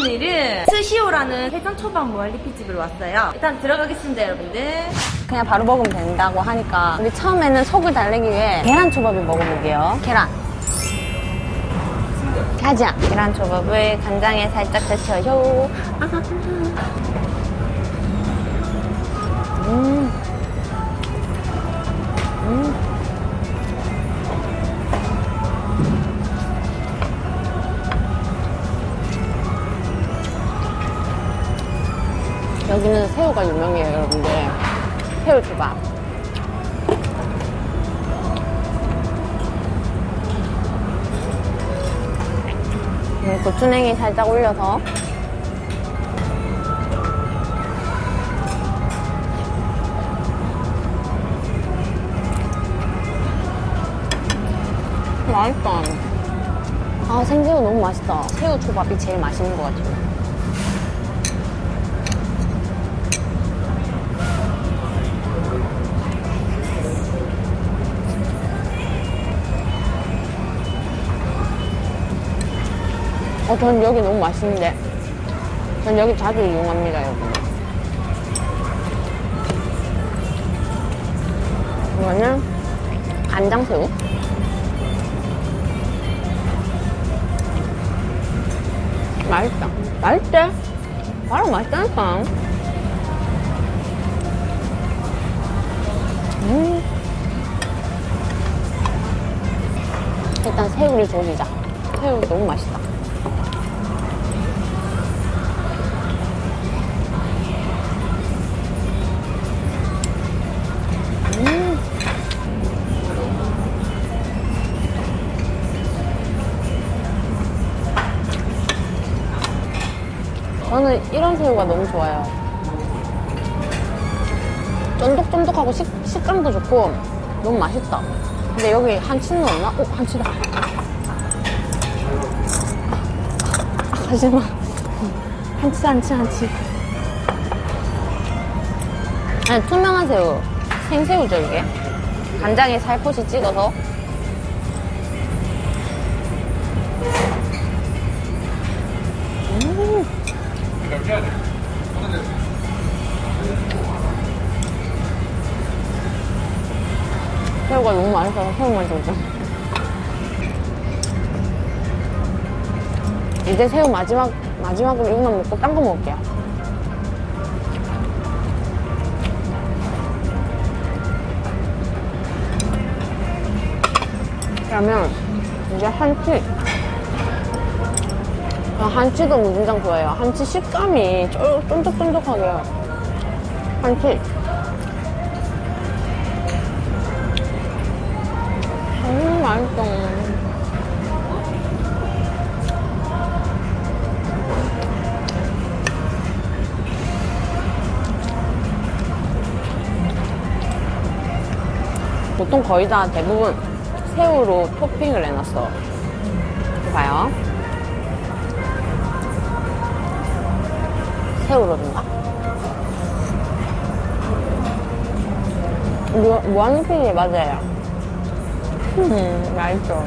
오늘은 스시오라는 해장초밥 무한리필집을 왔어요. 일단 들어가겠습니다, 여러분들. 그냥 바로 먹으면 된다고 하니까 우리 처음에는 속을 달래기 위해 계란 초밥을 먹어볼게요. 계란. 가자. 계란 초밥을 간장에 살짝 데쳐요. 음. 음. 여기는 새우가 유명해요, 여러분들. 새우 초밥. 음, 고추냉이 살짝 올려서 맛있다. 아, 생새우 너무 맛있다. 새우 초밥이 제일 맛있는 것 같아요. 어, 전 여기 너무 맛있는데. 전 여기 자주 이용합니다, 여기. 이거는 간장새우. 맛있다. 맛있대? 바로 맛있다니까. 음. 일단 새우를 조리자. 새우 너무 맛있다. 저는 이런 새우가 너무 좋아요. 쫀득쫀득하고 식, 식감도 좋고 너무 맛있다. 근데 여기 한치는 없나? 오, 한치다. 아, 하지마. 한치, 한치, 한치. 아니, 투명한 새우. 생새우죠, 이게? 간장에 살포시 찍어서. 새우가 너무 맛있어서 새우만 주죠. 이제 새우 마지막, 마지막으로 이것만 먹고 딴 거 먹을게요. 그러면 이제 한치. 아, 한치도 무진장 좋아해요. 한치 식감이 쫄- 쫀득쫀득하게. 한치. 음, 맛있어. 보통 거의 다 대부분 새우로 토핑을 해놨어. 봐요. 새우로든가? 무, 무한리필이 맞아요. 음, 맛있어.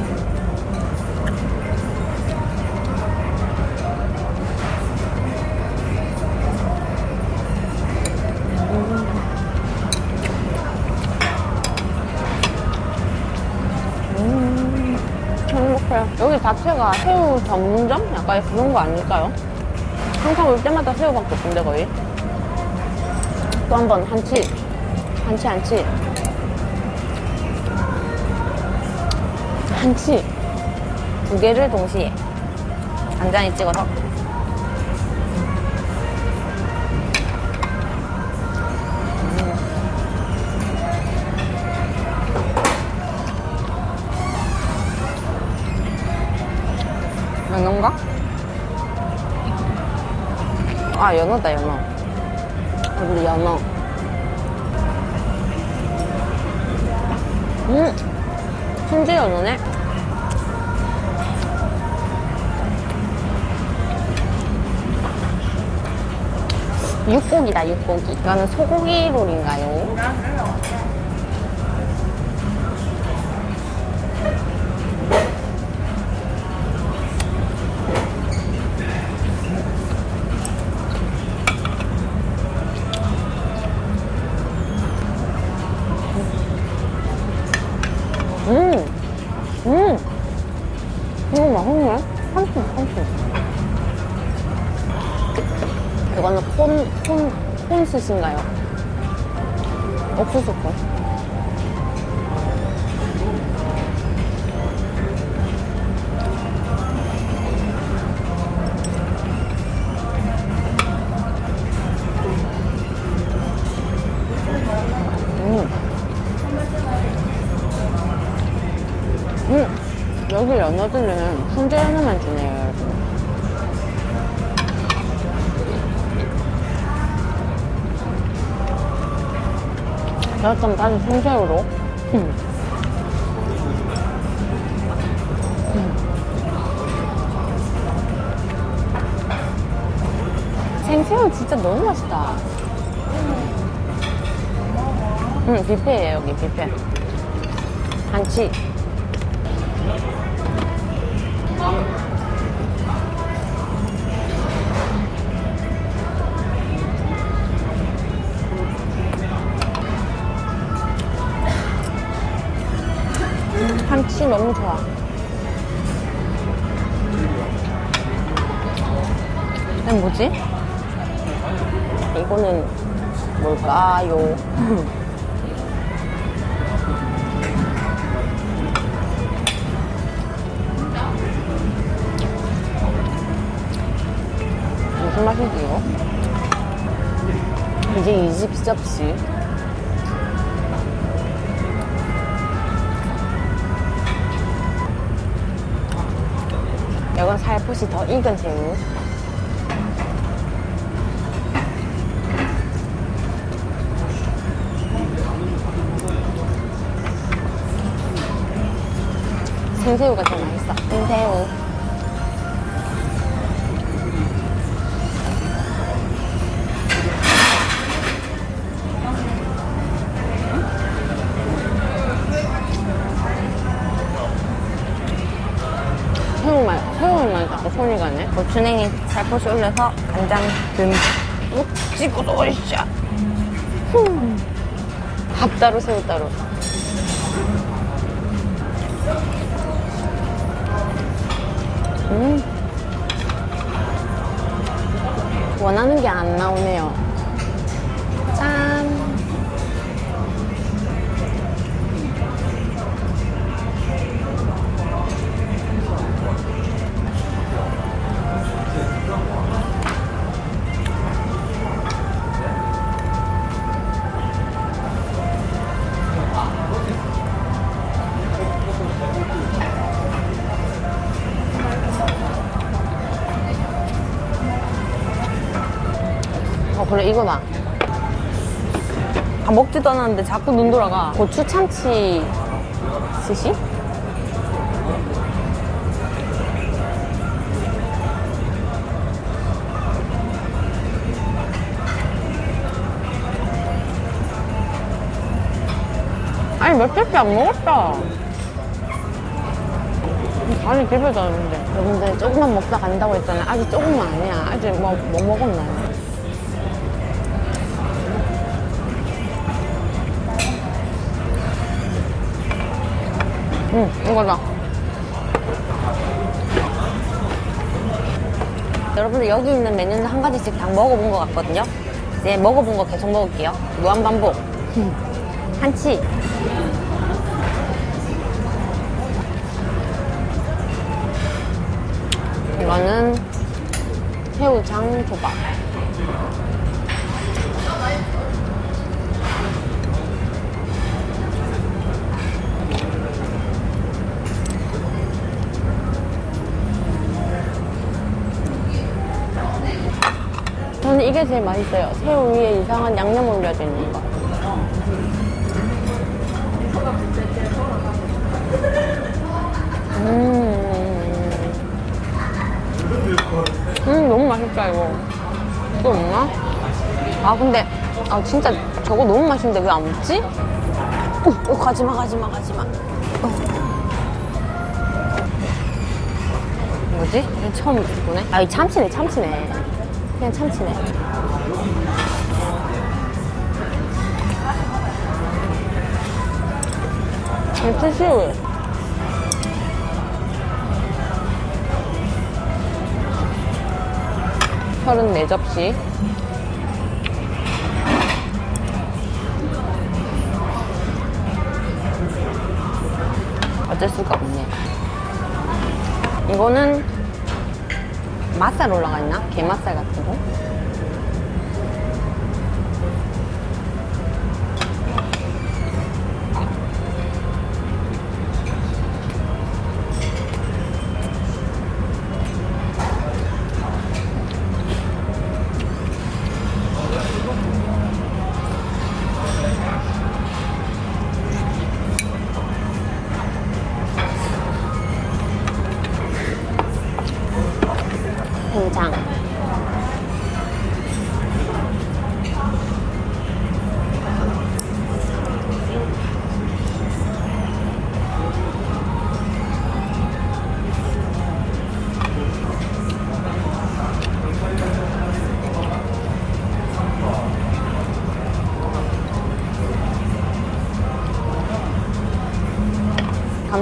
음, 행복해요. 여기 자체가 새우 전문점? 약간 그런 거 아닐까요? 항상 올 때마다 새우밖에 없는데 거의. 또 한 번 한치, 한치, 한치. 한치 두 개를 동시에 간장에 찍어서 아 연어다 연어. 여기 연어. 음 순지 연어네. 육고기다 육고기. 이거는 소고기 롤인가요? 옥수수 콘. 음. 음. 여기 연어들은 훈제 연어만 주네요, 좀 다시 생새우로. 음. 음. 생새우 진짜 너무 맛있다. 응, 뷔페예요, 여기 뷔페. 한치. 한치 너무 좋아. 이건 뭐지? 이거는 뭘까요? 무슨 맛이지 이거? 이제 이집 접시. 이건 살포시 더 익은 새우. 생새우가 제일 맛있어. 생새우. 고추냉이 살포시 올려서 간장 듬. 욱 찍어서 오이샤. 밥 따로 새우 따로. 음. 원하는 게 안 나오네요. 이거다. 다 먹지도 않았는데 자꾸 눈 돌아가. 고추 참치 스시? 아니, 몇 개밖에 안 먹었다. 아니, 기별자는데 여러분들 조금만 먹다 간다고 했잖아요. 아직 조금만 아니야. 아직 뭐, 뭐 먹었나요? 응, 이거다. 여러분들 여기 있는 메뉴는 한 가지씩 다 먹어본 것 같거든요. 이제 먹어본 거 계속 먹을게요. 무한 반복. 한치. 이거는 새우장 조밥. 저는 이게 제일 맛있어요. 새우 위에 이상한 양념 올려져 있는 거. 음. 음, 너무 맛있다, 이거. 또 없나? 아, 근데, 아, 진짜 저거 너무 맛있는데 왜 안 먹지? 어, 어, 가지마, 가지마, 가지마. 어. 뭐지? 이거 처음 보네. 아, 이 참치네, 참치네. 그냥 참치네. 푸시우. 혈은 네 접시. 어쩔 수가 없네. 이거는 맛살 올라가 있나? 게맛살 같은.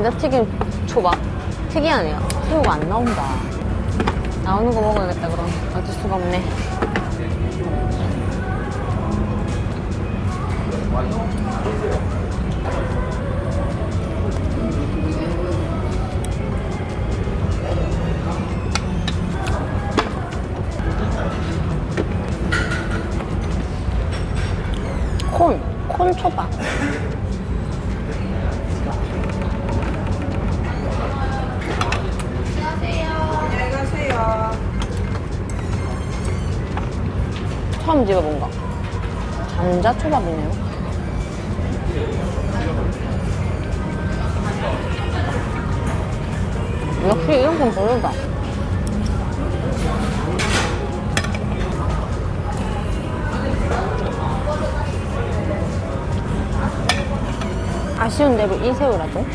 감자튀김 초밥 특이하네요. 새우가 안 나온다. 나오는 거 먹어야겠다 그럼 어쩔 수가 없네 콘, 처음 집어본 거 감자 초밥이네요. 역시 이런 건 별로다. 아쉬운 대로 이 새우라도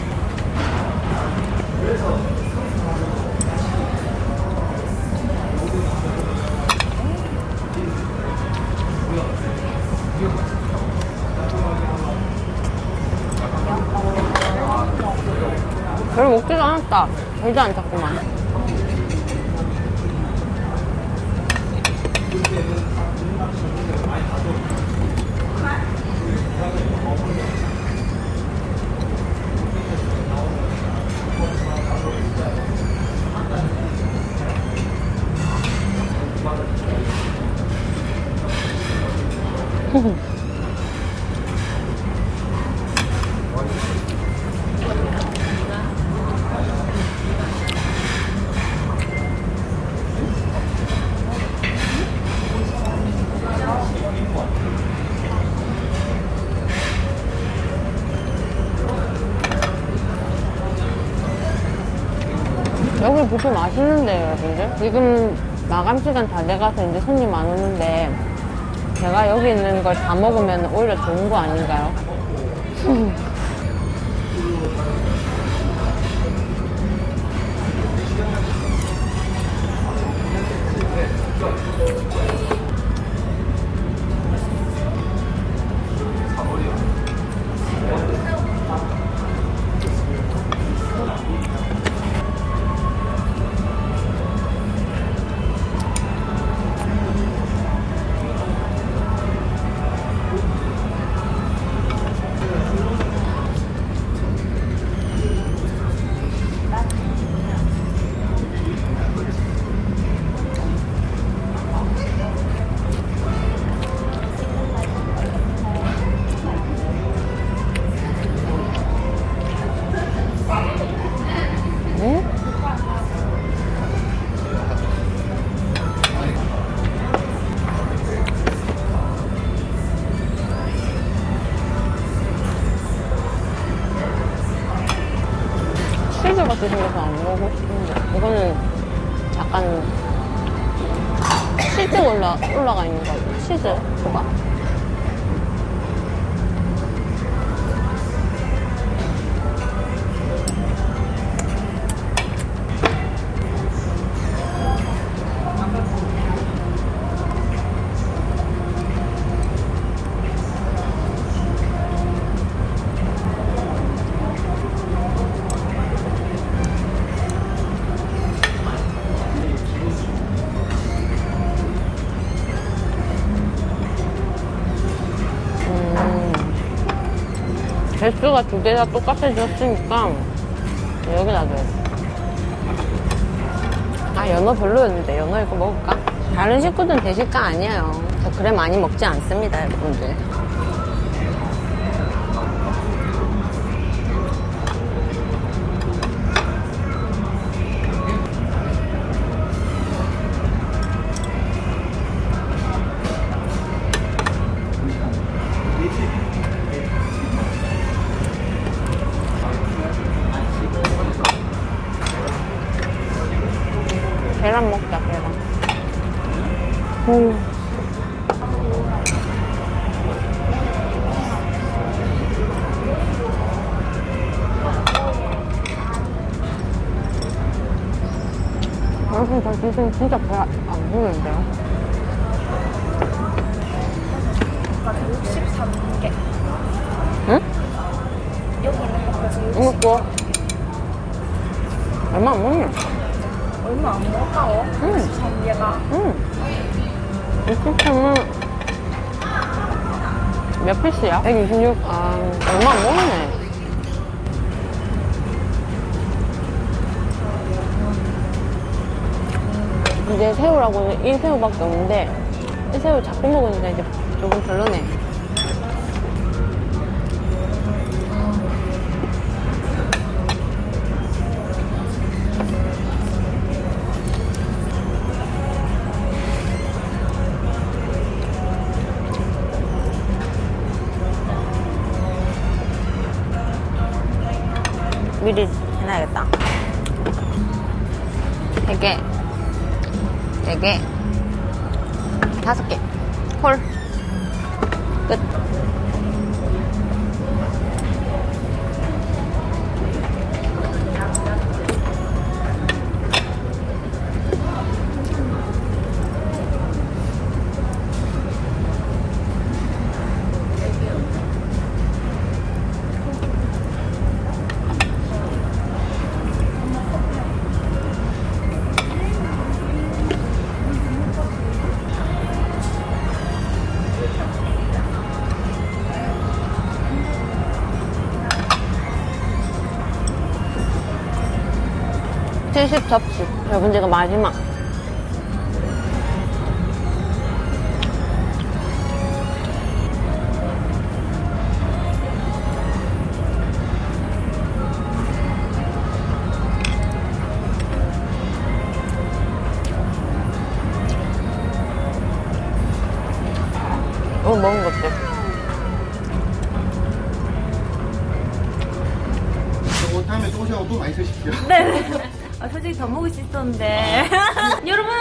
먹지도 않았다. 별도 안 찼구만 여기 뷔페 맛있는데요, 여러분들? 지금 마감 시간 다 돼가서 이제 손님 안 오는데 제가 여기 있는 걸 다 먹으면 오히려 좋은 거 아닌가요? 개수가 두 개 다 똑같아졌으니까 여기 놔둬요. 아 연어 별로였는데 연어 이거 먹을까? 다른 식구들은 대식가 아니에요. 저 그래 많이 먹지 않습니다, 여러분들. 저 지금 진짜 배 안 부르는데요? 63개. 응? 여기 있는 것까지 이거. 얼마 안 먹냐? 얼마 안 먹어요? 응. 63개가. 응. 이 시스템은 몇 피스야? 126. 아, 얼마 안 먹네. 이제 새우라고는 이 새우밖에 없는데 이 새우 자꾸 먹으니까 이제 조금 별로네. 다섯 개. 콜. 끝. 칠십 접시. 여러분, 제가 마지막. 먹을 수 있었는데. 여러분!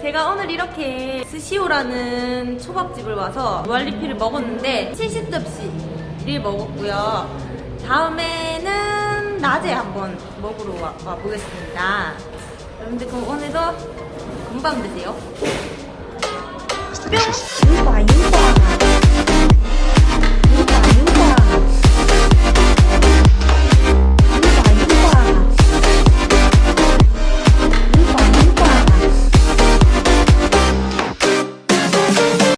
제가 오늘 이렇게 스시오라는 초밥집을 와서 무알리피를 먹었는데 70접시를 먹었고요. 다음에는 낮에 한번 먹으러 와, 와 보겠습니다. 여러분들 그럼 오늘도 금방 드세요. 뿅!